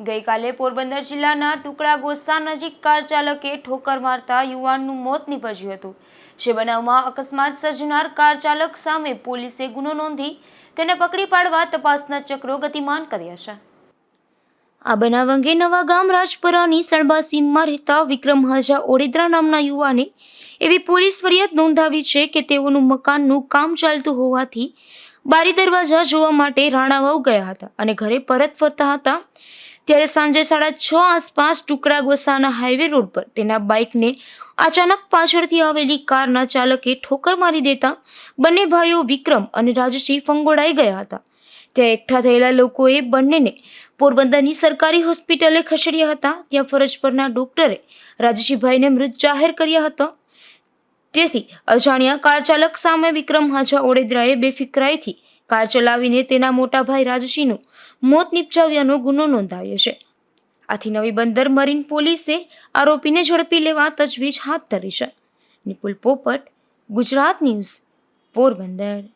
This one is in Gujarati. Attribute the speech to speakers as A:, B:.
A: ગઈકાલે પોરબંદર જિલ્લાના ટુકડા ગોસ્સા નજીક કાર ચાલકે ઠોકર મારતા યુવાનનું મોત નીપજ્યું હતું. જે બનાવમાં અકસ્માત સર્જનાર કાર ચાલક સામે પોલીસે ગુનો નોંધી તેને પકડી પાડવા તપાસના ચક્રો ગતિમાન કર્યા છે. આ બનાવ અંગે નવા ગામ રાજપરાની સણબા સીમમાં રહેતા વિક્રમ હાજા ઓડેદરા નામના યુવાને એવી પોલીસ ફરિયાદ નોંધાવી છે કે તેઓનું મકાનનું કામ ચાલતું હોવાથી બારી દરવાજા જોવા માટે રાણાવાવ ગયા હતા અને ઘરે પરત ફરતા હતા. ત્યારે સાંજે સાડા છ આસપાસ ટુકડા ગોસાના હાઈવે રોડ પર તેના બાઇકને અચાનક પાછળથી આવેલી કારના ચાલકે ઠોકર મારી દેતા બંને ભાઈઓ વિક્રમ અને રાજસિંહ ફંગોળાઈ ગયા હતા. ત્યાં એકઠા થયેલા લોકોએ બંનેને પોરબંદરની સરકારી હોસ્પિટલે ખસેડ્યા હતા. ત્યાં ફરજ પરના ડોક્ટરે રાજેશભાઈને મૃત જાહેર કર્યા હતા. તેથી અજાણ્યા કાર ચાલક સામે વિક્રમ હાજા ઓડેદરાએ બેફિકરાઈથી કાર ચલાવીને તેના મોટા ભાઈ રાજસિંહનું મોત નિપજાવ્યાનો ગુનો નોંધાવ્યો છે. આથી નવી બંદર મરીન પોલીસે આરોપીને ઝડપી લેવા તજવીજ હાથ ધરી છે. નિપુલ પોપટ, ગુજરાત ન્યૂઝ, પોરબંદર.